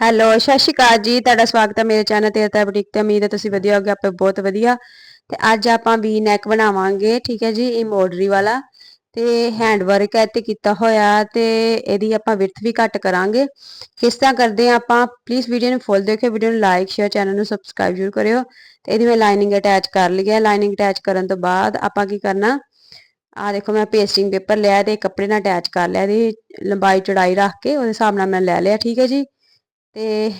Hello ਸਤਿ ਸ਼੍ਰੀ ਅਕਾਲ ਜੀ। ਤੁਹਾਡਾ ਸਵਾਗਤ ਹੈ ਮੇਰੇ ਚੈਨਲ ਤੇ ਤਾਂ ਬੁਟੀਕ ਤੇ। ਉਮੀਦ ਹੈ ਤੁਸੀਂ ਵਧੀਆ ਹੋਗੇ, ਆਪੇ ਬਹੁਤ ਵਧੀਆ। ਤੇ ਅੱਜ ਆਪਾਂ ਵੀ ਨੈਕ ਬਣਾਵਾਂਗੇ, ਠੀਕ ਹੈ ਜੀ ਐਮਬੋਡਰੀ ਵਾਲਾ। ਤੇ ਹੈਂਡ ਵਰਕ ਹੈ ਤੇ ਕੀਤਾ ਹੋਇਆ ਤੇ ਇਹਦੀ ਆਪਾਂ ਵਿਰਥ ਵੀ ਘੱਟ ਕਰਾਂਗੇ। ਕਿਸ ਤਰ੍ਹਾਂ ਕਰਦੇ ਆ ਆਪਾਂ ਪਲੀਜ਼ ਵੀਡੀਓ ਨੂੰ ਫੁੱਲ ਦੇਖਿਓ ਵੀਡੀਓ ਨੂੰ ਲਾਈਕ ਸ਼ੇਅਰ ਚੈਨਲ ਨੂੰ ਸਬਸਕ੍ਰਾਈਬ ਜ਼ਰੂਰ ਕਰਿਓ। ਤੇ ਇਹਦੀ ਮੈਂ ਲਾਈਨਿੰਗ ਅਟੈਚ ਕਰ ਲਈ ਹੈ। ਲਾਈਨਿੰਗ ਅਟੈਚ ਕਰਨ ਤੋਂ ਬਾਅਦ ਆਪਾਂ ਕੀ ਕਰਨਾ ਆ ਦੇਖੋ ਮੈਂ ਪੇਸਟਿੰਗ ਪੇਪਰ ਲਿਆ ਤੇ ਕੱਪੜੇ ਨਾਲ ਅਟੈਚ ਕਰ ਲਿਆ। ਇਹਦੀ ਲੰਬਾਈ, ਚੌੜਾਈ ਰੱਖ ਕੇ ਉਹਦੇ ਹਿਸਾਬ ਨਾਲ ਮੈਂ ਲੈ ਲਿਆ, ਠੀਕ ਹੈ ਜੀ। ਤੇ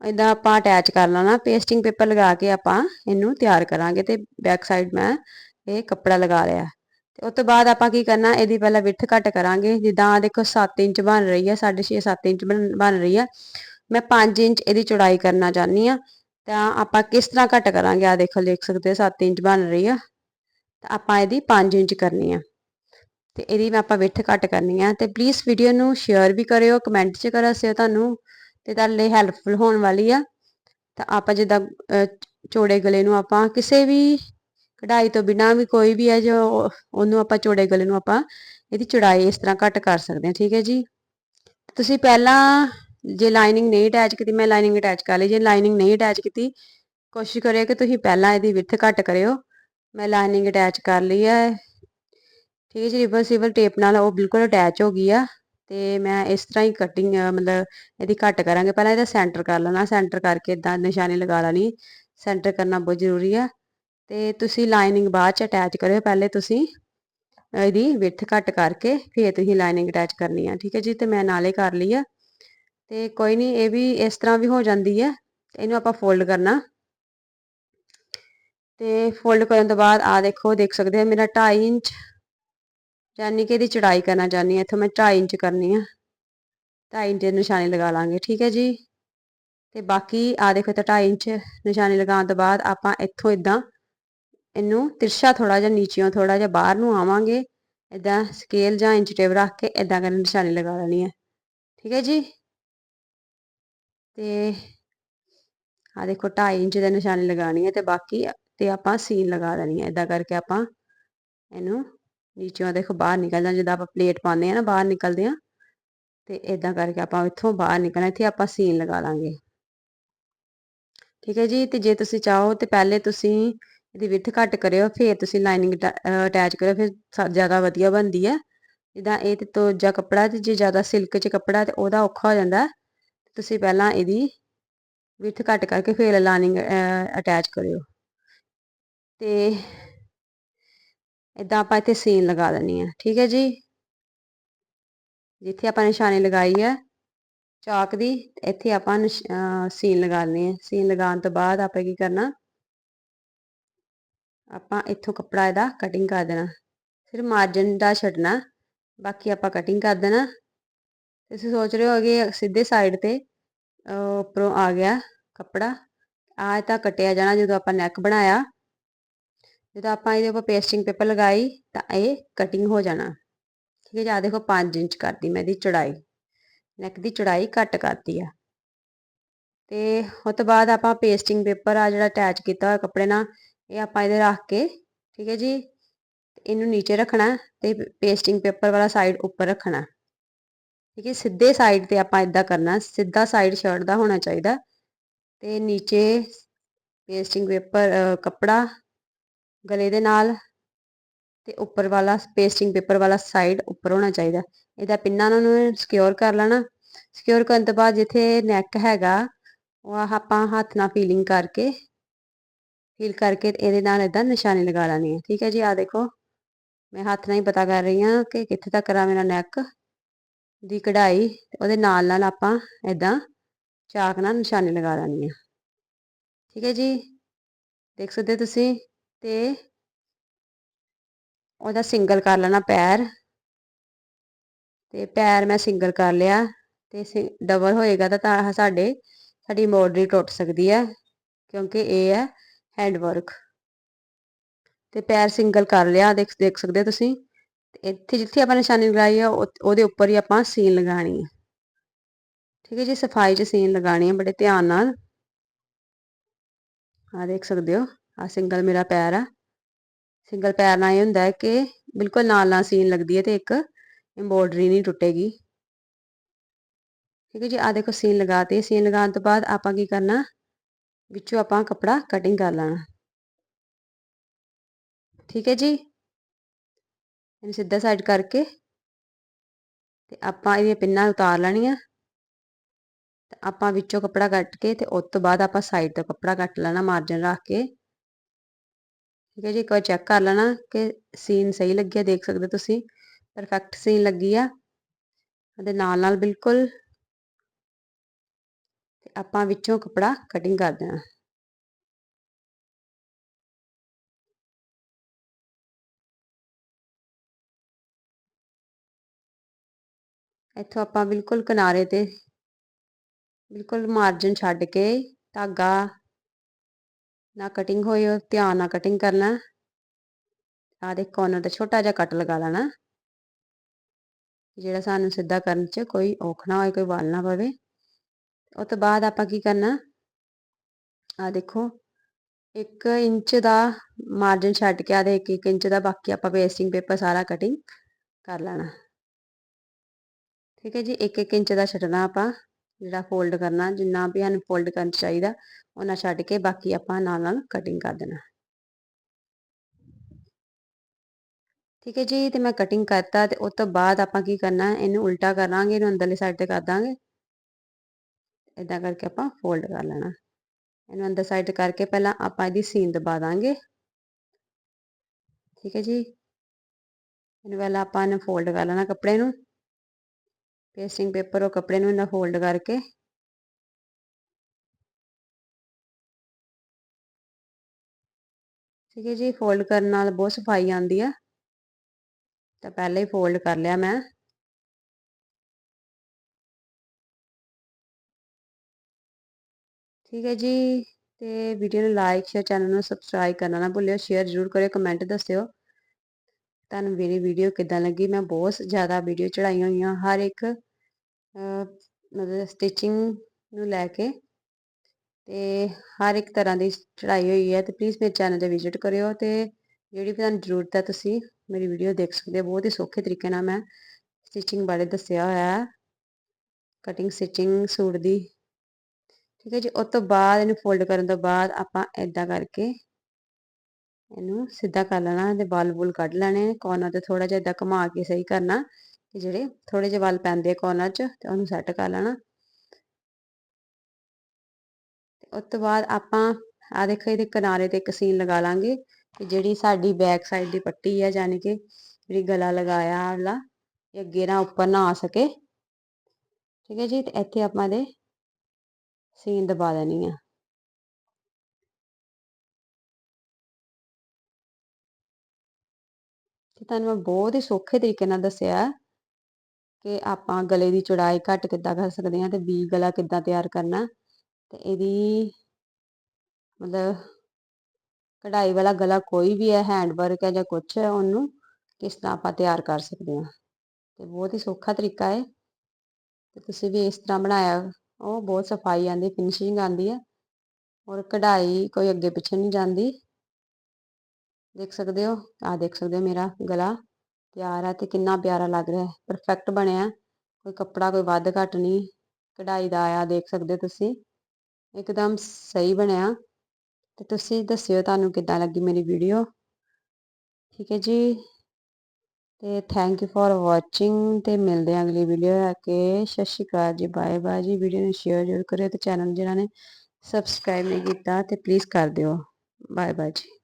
ਇਦਾਂ ਆਪਾਂ ਅਟੈਚ ਕਰ ਲੈਣਾ ਪੇਸਟਿੰਗ ਪੇਪਰ ਲਗਾ ਕੇ ਆਪਾਂ ਇਹਨੂੰ ਤਿਆਰ ਕਰਾਂਗੇ ਤੇ ਬੈਕ ਸਾਈਡ ਮੈਂ ਇਹ ਕੱਪੜਾ ਲਗਾ ਲਿਆ। ਤੇ ਉਸ ਤੋਂ ਬਾਅਦ ਆਪਾਂ ਕੀ ਕਰਨਾ, ਇਹਦੀ ਪਹਿਲਾਂ ਵਿੱਥ ਘੱਟ ਕਰਾਂਗੇ, ਜਿੱਦਾਂ ਦੇਖੋ 7 ਇੰਚ ਬਣ ਰਹੀ ਹੈ 6.5 7 ਇੰਚ ਬਣ ਰਹੀ ਹੈ ਮੈਂ 5 ਇੰਚ ਇਹਦੀ ਚੌੜਾਈ ਕਰਨਾ ਚਾਹਨੀ ਆ, ਤਾਂ ਆਪਾਂ ਕਿਸ ਤਰ੍ਹਾਂ ਘੱਟ ਕਰਾਂਗੇ? ਆ ਦੇਖੋ ਲਿਖ ਸਕਦੇ 7 ਇੰਚ ਬਣ ਰਹੀ ਆ। ਤਾਂ ਆਪਾਂ ਇਹਦੀ 5 ਇੰਚ ਕਰਨੀ ਆ। ਤੇ ਇਹਦੀ ਮੈਂ ਆਪਾਂ ਵਿੱਥ ਘੱਟ ਕਰਨੀ ਆ ਤੇ ਪਲੀਜ਼ ਵੀਡੀਓ ਨੂੰ ਸ਼ੇਅਰ ਵੀ ਕਰਿਓ ਕਮੈਂਟ 'ਚ ਕਰ ਦੱਸਿਓ ਤੁਹਾਨੂੰ ਤੇ ਤੁਹਾਡੇ ਲਈ ਹੈਲਪਫੁਲ ਹੋਣ ਵਾਲੀ ਆ। ਤਾਂ ਆਪਾਂ ਜਿੱਦਾਂ ਚੋੜੇ ਗਲੇ ਨੂੰ ਆਪਾਂ ਕਿਸੇ ਵੀ ਕਢਾਈ ਤੋਂ ਬਿਨਾ ਵੀ ਕੋਈ ਵੀ ਹੈ ਜੋ ਉਹਨੂੰ ਆਪਾਂ ਚੋੜੇ ਗਲੇ ਨੂੰ ਆਪਾਂ ਇਹਦੀ ਚੌੜਾਈ ਇਸ ਤਰ੍ਹਾਂ ਘੱਟ ਕਰ ਸਕਦੇ ਹਾਂ, ਠੀਕ ਹੈ ਜੀ? ਤੁਸੀਂ ਪਹਿਲਾਂ ਜੇ ਲਾਈਨਿੰਗ ਨਹੀਂ ਅਟੈਚ ਕੀਤੀ, ਮੈਂ ਲਾਈਨਿੰਗ ਅਟੈਚ ਕਰ ਲਈ, ਜੇ ਲਾਈਨਿੰਗ ਨਹੀਂ ਅਟੈਚ ਕੀਤੀ, ਕੋਸ਼ਿਸ਼ ਕਰਿਓ ਕਿ ਤੁਸੀਂ ਪਹਿਲਾਂ ਇਹਦੀ ਵਿੱਥ ਘੱਟ ਕਰਿਓ। ਮੈਂ ਲਾਈਨਿੰਗ ਅਟੈਚ ਕਰ ਲਈ ਹੈ। ਠੀਕ ਹੈ ਜੀ ਰਿਵਰਸੀਬਲ ਟੇਪ ਨਾਲ ਉਹ ਬਿਲਕੁਲ ਅਟੈਚ ਹੋ ਗਈ ਆ ਤੇ ਮੈਂ ਇਸ ਤਰ੍ਹਾਂ ਹੀ ਕਟਿੰਗ ਮਤਲਬ ਇਹਦੀ ਕੱਟ ਕਰਾਂਗੇ। ਪਹਿਲਾਂ ਇਹਦਾ ਸੈਂਟਰ ਕਰ ਲੈਣਾ ਸੈਂਟਰ ਕਰਕੇ ਇਦਾਂ ਨਿਸ਼ਾਨੀ ਲਗਾ ਲੈਣੀ ਸੈਂਟਰ ਕਰਨਾ ਬਹੁਤ ਜ਼ਰੂਰੀ ਆ। ਤੇ ਤੁਸੀਂ ਲਾਈਨਿੰਗ ਬਾਅਦ ਚ ਅਟੈਚ ਕਰਿਓ, ਪਹਿਲੇ ਤੁਸੀਂ ਇਹਦੀ ਵਿੱਥ ਘੱਟ ਕਰਕੇ, ਫਿਰ ਤੁਸੀਂ ਲਾਈਨਿੰਗ ਅਟੈਚ ਕਰਨੀ ਆ, ਠੀਕ ਹੈ ਜੀ, ਤੇ ਮੈਂ ਨਾਲੇ ਕਰ ਲਈ ਆ। ਤੇ ਕੋਈ ਨਹੀਂ, ਇਹ ਵੀ ਇਸ ਤਰ੍ਹਾਂ ਵੀ ਹੋ ਜਾਂਦੀ ਹੈ ਇਹਨੂੰ ਆਪਾਂ ਫੋਲਡ ਕਰਨਾ। ਤੇ ਫੋਲਡ ਕਰਨ ਤੋਂ ਬਾਅਦ ਆ ਦੇਖੋ, ਦੇਖ ਸਕਦੇ ਹੋ ਮੇਰਾ 2.5 ਇੰਚ ਯਾਨੀ ਕਿ ਇਹਦੀ ਚੜਾਈ ਕਰਨਾ ਚਾਹਨੀ ਆ ਇੱਥੋਂ ਮੈਂ 2.5 ਇੰਚ ਕਰਨੀ ਆ। 2.5 ਇੰਚ ਨਿਸ਼ਾਨੀ ਲਗਾ ਲਾਂਗੇ, ਠੀਕ ਹੈ ਜੀ? ਤੇ ਬਾਕੀ ਆ ਦੇਖੋ ਤਾਂ 2.5 ਇੰਚ ਨਿਸ਼ਾਨੀ ਲਗਾਉਣ ਤੋਂ ਬਾਅਦ ਆਪਾਂ ਇੱਥੋਂ ਇਦਾਂ ਇਹਨੂੰ ਤਿਰਛਾ ਥੋੜਾ ਜਿਹਾ ਨੀਚਿਓਂ ਥੋੜਾ ਜਿਹਾ ਬਾਹਰ ਨੂੰ ਆਵਾਂਗੇ। ਇਦਾਂ ਸਕੇਲ ਜਾਂ ਇੰਚ ਟੇਪ ਰੱਖ ਕੇ ਇਦਾਂ ਕਰਨ ਨਿਸ਼ਾਨੀ ਲਗਾ ਲੈਣੀ ਹੈ। ਠੀਕ ਹੈ ਜੀ? ਤੇ ਆ ਦੇਖੋ 2.5 ਇੰਚ ਦੇ ਨਿਸ਼ਾਨੀ ਲਗਾਣੀ ਹੈ ਤੇ ਬਾਕੀ ਤੇ ਆਪਾਂ ਸੀਨ ਲਗਾ ਦੇਣੀ ਹੈ ਇਦਾਂ ਕਰਕੇ ਆਪਾਂ ਇਹਨੂੰ ਨੀਚੋਂ ਦੇਖੋ ਬਾਹਰ ਨਿਕਲ ਜਾਂ ਜਦੋਂ ਆਪਾਂ ਪਲੇਟ ਪਾਉਂਦੇ ਆ ਨਾ, ਬਾਹਰ ਨਿਕਲਦੇ ਆ ਤੇ ਇਦਾਂ ਕਰਕੇ ਆਪਾਂ ਇੱਥੋਂ ਬਾਹਰ ਨਿਕਲਣਾ, ਇੱਥੇ ਆਪਾਂ ਸੀਨ ਲਗਾ ਲਾਂਗੇ। ਠੀਕ ਹੈ ਜੀ, ਤੇ ਜੇ ਤੁਸੀਂ ਚਾਹੋ ਤੇ ਪਹਿਲੇ ਤੁਸੀਂ ਇਹਦੀ ਵਿੱਥ ਘੱਟ ਕਰਿਓ, ਫਿਰ ਤੁਸੀਂ ਲਾਈਨਿੰਗ ਅਟੈਚ ਕਰਿਓ, ਫਿਰ ਜ਼ਿਆਦਾ ਵਧੀਆ ਬਣਦੀ ਹੈ। ਜਿੱਦਾਂ ਇਹ ਤੇ ਤੋਜਾ ਕੱਪੜਾ ਤੇ ਜੇ ਜ਼ਿਆਦਾ ਸਿਲਕ 'ਚ ਕੱਪੜਾ ਤੇ ਉਹਦਾ ਔਖਾ ਹੋ ਜਾਂਦਾ, ਤੁਸੀਂ ਪਹਿਲਾਂ ਇਹਦੀ ਵਿੱਥ ਘੱਟ ਕਰਕੇ ਫਿਰ ਲਾਈਨਿੰਗ ਅਟੈਚ ਕਰਿਓ। ਤੇ ਇਦਾਂ ਆਪਾਂ ਇੱਥੇ ਸੀਨ ਲਗਾ ਦੇਣੀ ਹੈ, ਠੀਕ ਹੈ ਜੀ? ਜਿੱਥੇ ਆਪਾਂ ਨਿਸ਼ਾਨੀ ਲਗਾਈ ਹੈ, ਚਾਕ ਦੀ ਇੱਥੇ ਆਪਾਂ ਸੀਨ ਲਗਾਉਣੀ ਹੈ। ਸੀਨ ਲਗਾਉਣ ਤੋਂ ਬਾਅਦ ਆਪਾਂ ਕੀ ਕਰਨਾ? ਆਪਾਂ ਇੱਥੋਂ ਕੱਪੜਾ ਇਹਦਾ ਕਟਿੰਗ ਕਰ ਦੇਣਾ। ਫਿਰ ਮਾਰਜਨ ਦਾ ਛੱਡਣਾ, ਬਾਕੀ ਆਪਾਂ ਕਟਿੰਗ ਕਰ ਦੇਣਾ। ਤੁਸੀਂ ਸੋਚ ਰਹੇ ਹੋਗੇ ਸਿੱਧੇ ਸਾਈਡ ਤੇ ਉੱਪਰੋਂ ਆ ਗਿਆ ਕੱਪੜਾ। ਆ ਤਾਂ ਕਟਿਆ ਜਾਣਾ ਜਦੋਂ ਆਪਾਂ ਨੈਕ ਬਣਾਇਆ। ਜਦੋਂ ਆਪਾਂ ਇਹਦੇ ਉੱਪਰ ਪੇਸਟਿੰਗ ਪੇਪਰ ਲਗਾਈ ਤਾਂ ਇਹ ਕਟਿੰਗ ਹੋ ਜਾਣਾ। ਠੀਕ ਹੈ ਜੀ ਆ ਦੇਖੋ 5 ਇੰਚ ਕਰਦੀ ਮੈਂ ਇਹਦੀ ਚੜਾਈ। ਨੈਕ ਦੀ ਚੜਾਈ ਘੱਟ ਕਰਤੀ ਆ। ਤੇ ਉਸ ਤੋਂ ਬਾਅਦ ਆਪਾਂ ਪੇਸਟਿੰਗ ਪੇਪਰ ਆ ਜਿਹੜਾ ਅਟੈਚ ਕੀਤਾ ਹੋਇਆ ਕੱਪੜੇ ਨਾਲ, ਇਹ ਆਪਾਂ ਇਹਦੇ ਰੱਖ ਕੇ, ਠੀਕ ਹੈ ਜੀ, ਇਹਨੂੰ ਨੀਚੇ ਰੱਖਣਾ ਤੇ ਪੇਸਟਿੰਗ ਪੇਪਰ ਵਾਲਾ ਸਾਈਡ ਉੱਪਰ ਰੱਖਣਾ। ਠੀਕ ਹੈ, ਸਿੱਧੇ ਸਾਈਡ ਤੇ ਆਪਾਂ ਇਦਾਂ ਕਰਨਾ, ਸਿੱਧਾ ਸਾਈਡ ਸ਼ਰਟ ਦਾ ਹੋਣਾ ਚਾਹੀਦਾ ਤੇ ਨੀਚੇ ਪੇਸਟਿੰਗ ਪੇਪਰ ਕੱਪੜਾ ਗਲੇ ਦੇ ਨਾਲ ਤੇ ਉੱਪਰ ਵਾਲਾ ਪੇਸਟਿੰਗ ਪੇਪਰ ਵਾਲਾ ਸਾਈਡ ਉੱਪਰ ਹੋਣਾ ਚਾਹੀਦਾ। ਇਹਦਾ ਪਿੰਨਾਂ ਨੂੰ ਸਿਕਿਉਰ ਕਰ ਲੈਣਾ। ਸਿਕਿਉਰ ਕਰਨ ਤੋਂ ਬਾਅਦ ਜਿੱਥੇ ਨੈਕ ਹੈਗਾ, ਉਹ ਆਪਾਂ ਹੱਥ ਨਾਲ ਫੀਲਿੰਗ ਕਰਕੇ ਫੀਲ ਕਰਕੇ ਇਹਦੇ ਨਾਲ ਇਦਾਂ ਨਿਸ਼ਾਨੀ ਲਗਾ ਲੈਣੀ ਹੈ ਠੀਕ ਹੈ ਜੀ? ਆ ਦੇਖੋ, ਮੈਂ ਹੱਥ ਨਾਲ ਹੀ ਪਤਾ ਕਰ ਰਹੀ ਹਾਂ ਕਿ ਕਿੱਥੇ ਤੱਕ ਆ ਮੇਰਾ ਨੈਕ ਦੀ ਕਢਾਈ। ਉਹਦੇ ਨਾਲ ਨਾਲ ਆਪਾਂ ਇਦਾਂ ਚਾਕ ਨਾਲ ਨਿਸ਼ਾਨੇ ਲਗਾ ਲੈਣੀ ਹੈ ਠੀਕ ਹੈ ਜੀ? ਦੇਖ ਸਕਦੇ ਤੁਸੀਂ? ਤੇ ਉਹਦਾ ਸਿੰਗਲ ਕਰ ਲੈਣਾ ਪੈਰ। ਤੇ ਪੈਰ ਮੈਂ ਸਿੰਗਲ ਕਰ ਲਿਆ ਤੇ ਡਬਲ ਹੋਏਗਾ ਤਾਂ ਸਾਡੇ, ਸਾਡੀ ਮੋਡਰੀ ਟੁੱਟ ਸਕਦੀ ਹੈ, ਕਿਉਂਕਿ ਇਹ ਹੈ ਹੈਂਡ ਵਰਕ ਤੇ ਪੈਰ ਸਿੰਗਲ ਕਰ ਲਿਆ, ਦੇਖ ਦੇਖ ਸਕਦੇ ਤੁਸੀਂ। ਇੱਥੇ ਜਿੱਥੇ ਆਪਾਂ ਨਿਸ਼ਾਨੀ ਲਗਾਈ ਆ ਉਹਦੇ ਉੱਪਰ ਹੀ ਆਪਾਂ ਸੀਨ ਲਗਾਣੀ ਹੈ। ਠੀਕ ਹੈ ਜੀ, ਸਫ਼ਾਈ 'ਚ ਸੀਨ ਲਗਾਣੀ ਹੈ, ਬੜੇ ਧਿਆਨ ਨਾਲ। ਆ ਦੇਖ ਸਕਦੇ ਹੋ। ਆ ਸਿੰਗਲ ਮੇਰਾ ਪੈਰ ਆ। ਸਿੰਗਲ ਪੈਰ ਨਾਲ ਇਹ ਹੁੰਦਾ ਹੈ ਕਿ ਬਿਲਕੁਲ ਨਾਲ ਨਾਲ ਸੀਨ ਲੱਗਦੀ ਹੈ ਤੇ ਇੱਕ ਐਮਬੋਡਰੀ ਨਹੀਂ ਟੁੱਟੇਗੀ। ਠੀਕ ਹੈ ਜੀ ਆ ਦੇਖੋ ਸੀਨ ਲਗਾਤੇ ਸੀਨ ਲਗਾਉਣ ਤੋਂ ਬਾਅਦ ਆਪਾਂ ਕੀ ਕਰਨਾ, ਵਿੱਚੋਂ ਆਪਾਂ ਕਪੜਾ ਕਟਿੰਗ ਕਰ ਲੈਣਾ। ਠੀਕ ਹੈ ਜੀ। ਇਹਨੂੰ ਸਿੱਧਾ ਸਾਈਡ ਕਰਕੇ ਤੇ ਆਪਾਂ ਇਹਦੀਆਂ ਪਿੰਨਾਂ ਉਤਾਰ ਲੈਣੀਆਂ। ਤੇ ਆਪਾਂ ਵਿੱਚੋਂ ਕਪੜਾ ਕੱਟ ਕੇ ਤੇ ਉਸ ਤੋਂ ਬਾਅਦ ਆਪਾਂ ਸਾਈਡ ਤੋਂ ਕਪੜਾ ਕੱਟ ਲੈਣਾ ਮਾਰਜਨ ਰੱਖ ਕੇ। ਠੀਕ ਹੈ ਜੀ, ਇੱਕ ਵਾਰ ਚੈੱਕ ਕਰ ਲੈਣਾ ਕਿ ਸੀਨ ਸਹੀ ਲੱਗਿਆ, ਦੇਖ ਸਕਦੇ ਤੁਸੀਂ। ਪਰਫੈਕਟ ਸੀਨ ਲੱਗੀ ਆ। ਅਤੇ ਨਾਲ ਨਾਲ ਬਿਲਕੁਲ ਤੇ ਆਪਾਂ ਵਿੱਚੋਂ ਕਪੜਾ ਕਟਿੰਗ ਕਰ ਦੇਣਾ। ਇੱਥੋਂ ਆਪਾਂ ਬਿਲਕੁਲ ਕਿਨਾਰੇ ਤੇ ਬਿਲਕੁਲ ਮਾਰਜਨ ਛੱਡ ਕੇ ਧਾਗਾ ਨਾ ਕਟਿੰਗ ਹੋਈ ਉਹ ਧਿਆਨ ਨਾਲ ਕਟਿੰਗ ਕਰਨਾ। ਆ ਦੇ ਕੋਰਨਰ ਤੇ ਛੋਟਾ ਜਿਹਾ ਕੱਟ ਲਗਾ ਲੈਣਾ। ਜਿਹੜਾ ਸਾਨੂੰ ਸਿੱਧਾ ਕਰਨ 'ਚ ਕੋਈ ਔਖ ਨਾ ਹੋਏ, ਕੋਈ ਵਾਲ ਨਾ ਪਵੇ। ਉਸ ਤੋਂ ਬਾਅਦ ਆਪਾਂ ਕੀ ਕਰਨਾ? ਆ ਦੇਖੋ 1 ਇੰਚ ਦਾ ਮਾਰਜਨ ਛੱਡ ਕੇ ਆ ਦੇ 1 ਇੰਚ ਦਾ, ਬਾਕੀ ਆਪਾਂ ਪੇਸਟਿੰਗ ਪੇਪਰ ਸਾਰਾ ਕਟਿੰਗ ਕਰ ਲੈਣਾ। ਠੀਕ ਹੈ ਜੀ 1-1 ਇੰਚ ਦਾ ਛੱਡਣਾ ਆਪਾਂ। ਜਿਹੜਾ ਫੋਲਡ ਕਰਨਾ, ਜਿੰਨਾ ਵੀ ਸਾਨੂੰ ਫੋਲਡ ਕਰਨ ਚਾਹੀਦਾ, ਉਹਨਾਂ ਛੱਡ ਕੇ ਬਾਕੀ ਆਪਾਂ ਨਾਲ ਨਾਲ ਕਟਿੰਗ ਕਰ ਦੇਣਾ। ਠੀਕ ਹੈ ਜੀ, ਤੇ ਮੈਂ ਕਟਿੰਗ ਕਰਤਾ ਤੇ ਉਸ ਤੋਂ ਬਾਅਦ ਆਪਾਂ ਕੀ ਕਰਨਾ, ਇਹਨੂੰ ਉਲਟਾ ਕਰਾਂਗੇ ਇਹਨੂੰ ਅੰਦਰਲੀ ਸਾਈਡ ਤੇ ਕਰ ਦਾਂਗੇ। ਇਦਾਂ ਕਰਕੇ ਆਪਾਂ ਫੋਲਡ ਕਰ ਲੈਣਾ। ਇਹਨੂੰ ਅੰਦਰ ਸਾਈਡ ਕਰਕੇ ਪਹਿਲਾਂ ਆਪਾਂ ਇਹਦੀ ਸੀਨ ਦਬਾ ਦਾਂਗੇ। ਠੀਕ ਹੈ ਜੀ। ਇਹਨੂੰ ਪਹਿਲਾਂ ਆਪਾਂ ਇਹਨੂੰ ਫੋਲਡ ਕਰ ਲੈਣਾ ਕੱਪੜੇ ਨੂੰ। ਪੇਸਟਿੰਗ ਪੇਪਰ ਉਹ ਕੱਪੜੇ ਨੂੰ ਇਹਨਾਂ ਫੋਲਡ ਕਰਕੇ ਠੀਕ ਹੈ ਜੀ, ਫੋਲਡ ਕਰਨ ਨਾਲ ਬਹੁਤ ਸਫ਼ਾਈ ਆਉਂਦੀ ਆ। ਤਾਂ ਪਹਿਲਾਂ ਹੀ ਫੋਲਡ ਕਰ ਲਿਆ ਮੈਂ। ਠੀਕ ਹੈ ਜੀ, ਤੇ ਵੀਡੀਓ ਨੂੰ ਲਾਈਕ, ਸ਼ੇਅਰ, ਚੈਨਲ ਨੂੰ ਸਬਸਕ੍ਰਾਈਬ ਕਰਨਾ ਨਾ ਭੁੱਲਿਓ। ਸ਼ੇਅਰ ਜ਼ਰੂਰ ਕਰਿਓ, ਕਮੈਂਟ ਦੱਸਿਓ। ਤੁਹਾਨੂੰ ਮੇਰੀ ਵੀਡੀਓ ਕਿੱਦਾਂ ਲੱਗੀ? ਮੈਂ ਬਹੁਤ ਜ਼ਿਆਦਾ ਵੀਡੀਓ ਚੜਾਈਆਂ ਹੋਈਆਂ। ਹਰ ਇੱਕ ਮਤਲਬ ਸਟਿਚਿੰਗ ਨੂੰ ਲੈ ਕੇ ਤੇ ਹਰ ਇੱਕ ਤਰ੍ਹਾਂ ਦੀ ਚੜਾਈ ਹੋਈ ਹੈ ਤੇ ਪਲੀਜ਼ ਮੇਰੇ ਚੈਨਲ ਤੇ ਵਿਜ਼ਿਟ ਕਰਿਓ ਤੇ ਜਿਹੜੀ ਵੀ ਤੁਹਾਨੂੰ ਜ਼ਰੂਰਤ ਹੈ ਤੁਸੀਂ ਮੇਰੀ ਵੀਡੀਓ ਦੇਖ ਸਕਦੇ ਹੋ। ਬਹੁਤ ਹੀ ਸੌਖੇ ਤਰੀਕੇ ਨਾਲ ਮੈਂ ਸਟਿਚਿੰਗ ਬਾਰੇ ਦੱਸਿਆ ਹੋਇਆ ਹੈ। ਕਟਿੰਗ ਸਟਿਚਿੰਗ ਸੂਟ ਦੀ। ਠੀਕ ਹੈ ਜੀ, ਉਸ ਤੋਂ ਬਾਅਦ ਇਹਨੂੰ ਫੋਲਡ ਕਰਨ ਤੋਂ ਬਾਅਦ ਆਪਾਂ ਇਦਾਂ ਕਰਕੇ ਇਹਨੂੰ ਸਿੱਧਾ ਕਰ ਲੈਣਾ ਤੇ ਬਾਲ ਬੁਲ ਕੱਢ ਲੈਣੇ ਕੋਰਨਰ ਤੇ ਥੋੜਾ ਜਿਹਾ ਇਦਾਂ ਘੁਮਾ ਕੇ ਸਹੀ ਕਰਨਾ। ਕਿ ਜਿਹੜੇ ਥੋੜੇ ਜਿਹੇ ਵਾਲ ਪੈਂਦੇ ਆ ਕੋਰਨਰ 'ਚ ਤੇ ਉਹਨੂੰ ਸੈੱਟ ਕਰ ਲੈਣਾ। ਤੇ ਉਸ ਤੋਂ ਬਾਅਦ ਆਪਾਂ ਆ ਦੇਖੋ ਇਹਦੇ ਕਿਨਾਰੇ ਤੇ ਇੱਕ ਸੀਨ ਲਗਾ ਲਾਂਗੇ ਤੇ ਜਿਹੜੀ ਸਾਡੀ ਬੈਕ ਸਾਈਡ ਦੀ ਪੱਟੀ ਹੈ ਯਾਨੀ ਕਿ ਜਿਹੜੀ ਗਲਾ ਲਗਾਇਆ ਵਾਲਾ, ਇਹ ਅੱਗੇ ਨਾ ਉੱਪਰ ਨਾ ਆ ਸਕੇ। ਠੀਕ ਹੈ ਜੀ, ਤੇ ਇੱਥੇ ਆਪਾਂ ਦੇ ਸੀਨ ਦਬਾ ਦੇਣੀ ਆ। ਤੇ ਤੁਹਾਨੂੰ ਮੈਂ ਬਹੁਤ ਹੀ ਸੌਖੇ ਤਰੀਕੇ ਨਾਲ ਦੱਸਿਆ। ਕਿ ਆਪਾਂ ਗਲੇ ਦੀ ਚੌੜਾਈ ਘੱਟ ਕਿੱਦਾਂ ਕਰ ਸਕਦੇ ਹਾਂ ਤੇ ਵੀ ਗਲਾ ਕਿੱਦਾਂ ਤਿਆਰ ਕਰਨਾ, ਤੇ ਇਹਦੀ ਮਤਲਬ ਕਢਾਈ ਵਾਲਾ ਗਲਾ ਕੋਈ ਵੀ ਹੈ ਹੈਂਡ ਵਰਕ ਹੈ ਜਾਂ ਕੁਛ ਹੈ, ਉਹਨੂੰ ਕਿਸ ਤਰ੍ਹਾਂ ਆਪਾਂ ਤਿਆਰ ਕਰ ਸਕਦੇ ਹਾਂ। ਤੇ ਬਹੁਤ ਹੀ ਸੌਖਾ ਤਰੀਕਾ ਹੈ। ਤੇ ਤੁਸੀਂ ਵੀ ਇਸ ਤਰ੍ਹਾਂ ਬਣਾਇਆ, ਉਹ ਬਹੁਤ ਸਫ਼ਾਈ ਆਂਦੀ ਫਿਨਿਸ਼ਿੰਗ ਆਂਦੀ ਹੈ, ਔਰ ਕਢਾਈ ਕੋਈ ਅੱਗੇ ਪਿੱਛੇ ਨਹੀਂ ਜਾਂਦੀ। ਦੇਖ ਸਕਦੇ ਹੋ ਆ ਦੇਖ ਸਕਦੇ ਹੋ ਮੇਰਾ ਗਲਾ। ਤਿਆਰ ਹੈ ਤੇ ਕਿੰਨਾ ਪਿਆਰਾ ਲੱਗ ਰਿਹਾ ਹੈ ਪਰਫੈਕਟ ਬਣਿਆ ਕੋਈ ਕੱਪੜਾ ਕੋਈ ਵੱਧ ਘੱਟ ਨਹੀਂ, ਕਢਾਈ ਦਾ ਆਇਆ ਦੇਖ ਸਕਦੇ ਤੁਸੀਂ, ਇੱਕਦਮ ਸਹੀ ਬਣਿਆ, ਤੇ ਤੁਸੀਂ ਦੱਸਿਓ ਤੁਹਾਨੂੰ ਕਿੱਦਾਂ ਲੱਗੀ ਮੇਰੀ ਵੀਡੀਓ ਠੀਕ ਹੈ ਜੀ, ਤੇ ਥੈਂਕ ਯੂ ਫॉर ਵਾਚਿੰਗ ਤੇ ਮਿਲਦੇ ਹਾਂ ਅਗਲੀ ਵੀਡੀਓ ਆ ਕੇ, ਸਤਿ ਸ਼੍ਰੀ ਅਕਾਲ ji bye bye ji video ਨੂੰ ਸ਼ੇਅਰ ਜ਼ਰੂਰ ਕਰਿਓ ਤੇ ਚੈਨਲ ਜਿਹਨਾਂ ਨੇ ਸਬਸਕ੍ਰਾਈਬ ਨਹੀਂ ਕੀਤਾ, ਤੇ ਪਲੀਜ਼ ਕਰ ਦਿਓ ਬਾਏ ਬਾਏ ਜੀ।